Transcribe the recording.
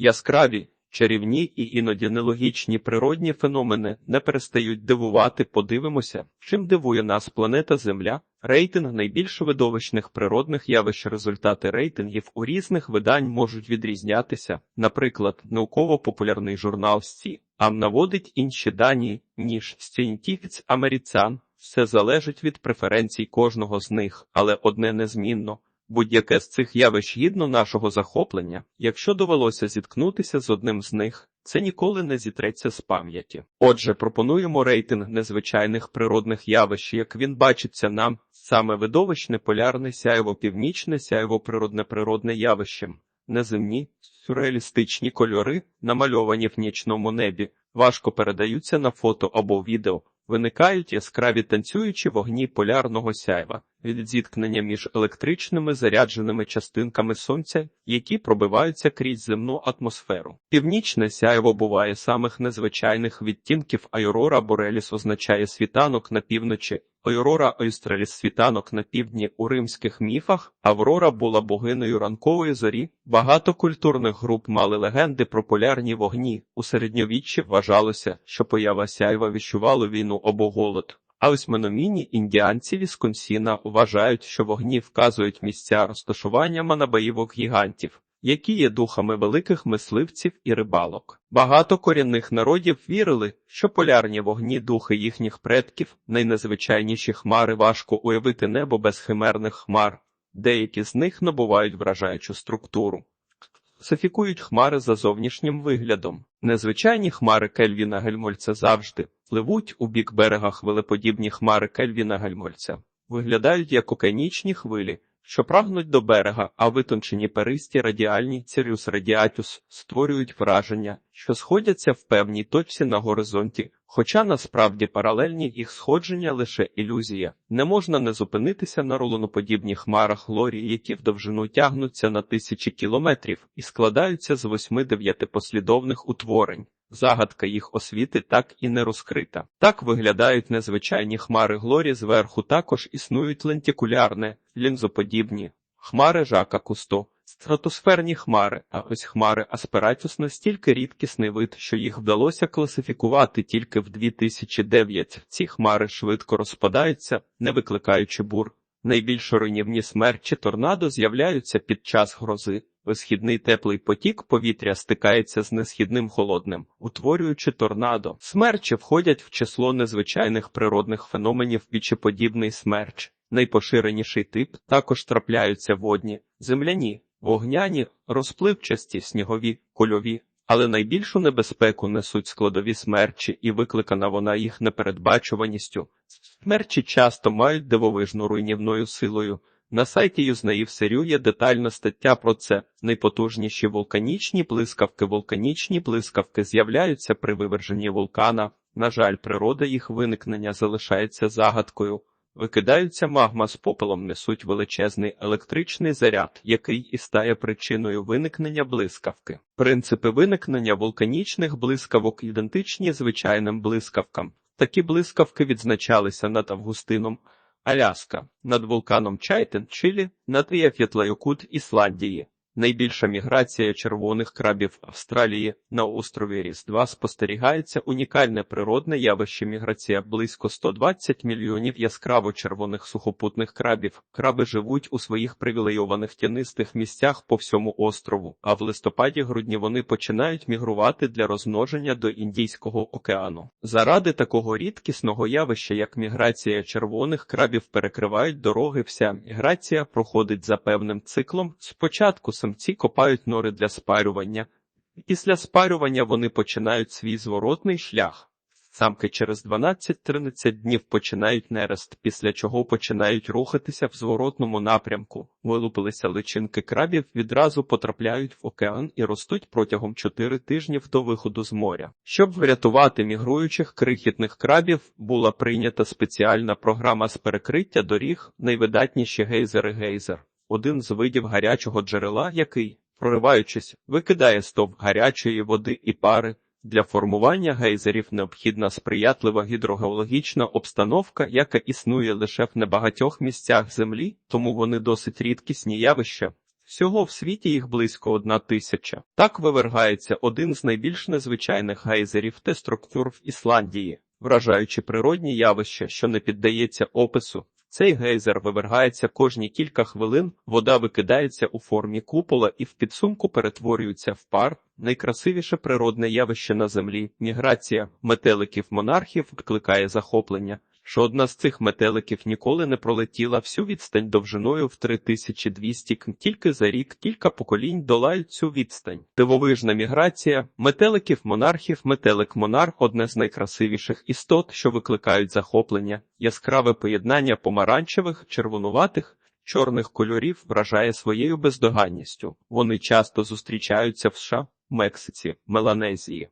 Яскраві, чарівні і іноді нелогічні природні феномени не перестають дивувати. Подивимося, чим дивує нас планета Земля. Рейтинг найбільш видовищних природних явищ. Результати рейтингів у різних видань можуть відрізнятися. Наприклад, науково-популярний журнал СЦІ АМ наводить інші дані, ніж Scientific American. Все залежить від преференцій кожного з них, але одне незмінно. Будь-яке з цих явищ гідно нашого захоплення, якщо довелося зіткнутися з одним з них, це ніколи не зітреться з пам'яті. Отже, пропонуємо рейтинг незвичайних природних явищ, як він бачиться нам, саме видовищне полярне сяйво, північне сяйво, природне природне явище, неземні, сюрреалістичні кольори, намальовані в нічному небі, важко передаються на фото або відео. Виникають яскраві танцюючі вогні полярного сяйва від зіткнення між електричними зарядженими частинками сонця, які пробиваються крізь земну атмосферу. Північне сяйво буває самих незвичайних відтінків Айрора Бореліс означає світанок на півночі, Ойрора Ойстреліс світанок на півдні у римських міфах, Аврора була богинею ранкової зорі. Багато культурних груп мали легенди про полярні вогні. У середньовіччі вважалося, що поява сяйва віщувало війну або голод. А ось меномінні індіанці Вісконсіна вважають, що вогні вказують місця розташування манабаївок гігантів, які є духами великих мисливців і рибалок. Багато корінних народів вірили, що полярні вогні духи їхніх предків, найнезвичайніші хмари важко уявити небо без химерних хмар, деякі з них набувають вражаючу структуру. Класифікують хмари за зовнішнім виглядом. Незвичайні хмари Кельвіна Гельмольця завжди пливуть у бік берега хвилеподібні хмари Кельвіна Гельмольця. Виглядають як океанічні хвилі, що прагнуть до берега, а витончені перисті радіальні Цирюс радіатюс створюють враження, що сходяться в певній точці на горизонті, хоча насправді паралельні їх сходження лише ілюзія. Не можна не зупинитися на рулоноподібні хмарах лорі, які в довжину тягнуться на тисячі кілометрів і складаються з восьми-дев'яти послідовних утворень. Загадка їх освіти так і не розкрита. Так виглядають незвичайні хмари Глорі зверху також існують лентикулярне, лінзоподібні, хмари жака Кусто, стратосферні хмари, а ось хмари Асператюс настільки рідкісний вид, що їх вдалося класифікувати тільки в 2009. Ці хмари швидко розпадаються, не викликаючи бур. Найбільш руйнівні смерчі торнадо з'являються під час грози. Висхідний теплий потік повітря стикається з несхідним холодним, утворюючи торнадо. Смерчі входять в число незвичайних природних феноменів вічеподібний смерч. Найпоширеніший тип також трапляються водні, земляні, вогняні, розпливчасті, снігові, кульові. Але найбільшу небезпеку несуть складові смерчі, і викликана вона їх непередбачуваністю. Смерчі часто мають дивовижну руйнівною силою. На сайті Юзнаїв є детальна стаття про це. Найпотужніші вулканічні блискавки. Вулканічні блискавки з'являються при виверженні вулкана. На жаль, природа їх виникнення залишається загадкою. Викидаються магма з попелом, несуть величезний електричний заряд, який і стає причиною виникнення блискавки. Принципи виникнення вулканічних блискавок ідентичні звичайним блискавкам. Такі блискавки відзначалися над Августином, Аляска, над вулканом Чайтен, Чилі, над Єф'ятлайокут, Ісландії. Найбільша міграція червоних крабів Австралії на острові Різдва спостерігається унікальне природне явище міграція близько 120 мільйонів яскраво червоних сухопутних крабів. Краби живуть у своїх привілейованих тянистих місцях по всьому острову, а в листопаді-грудні вони починають мігрувати для розмноження до Індійського океану. Заради такого рідкісного явища, як міграція червоних крабів, перекривають дороги. Вся міграція проходить за певним циклом. Спочатку самці копають нори для спарювання. Після спарювання вони починають свій зворотний шлях. Самки через 12-13 днів починають нерест, після чого починають рухатися в зворотному напрямку. Вилупилися личинки крабів, відразу потрапляють в океан і ростуть протягом 4 тижнів до виходу з моря. Щоб врятувати мігруючих крихітних крабів, була прийнята спеціальна програма з перекриття доріг, найвидатніші гейзери гейзер один з видів гарячого джерела, який, прориваючись, викидає стовп гарячої води і пари. Для формування гейзерів необхідна сприятлива гідрогеологічна обстановка, яка існує лише в небагатьох місцях землі, тому вони досить рідкісні явища. Всього в світі їх близько одна тисяча. Так вивергається один з найбільш незвичайних гейзерів Тестроктюр в Ісландії, вражаючи природні явища, що не піддається опису. Цей гейзер вивергається кожні кілька хвилин, вода викидається у формі купола і в підсумку перетворюється в пар. Найкрасивіше природне явище на землі міграція метеликів монархів викликає захоплення. Жодна з цих метеликів ніколи не пролетіла всю відстань довжиною в 3200 км. Тільки за рік кілька поколінь долають цю відстань. Дивовижна міграція метеликів монархів. Метелик монарх одне з найкрасивіших істот, що викликають захоплення. Яскраве поєднання помаранчевих, червонуватих. Чорних кольорів вражає своєю бездоганністю. Вони часто зустрічаються в США, Мексиці, Меланезії,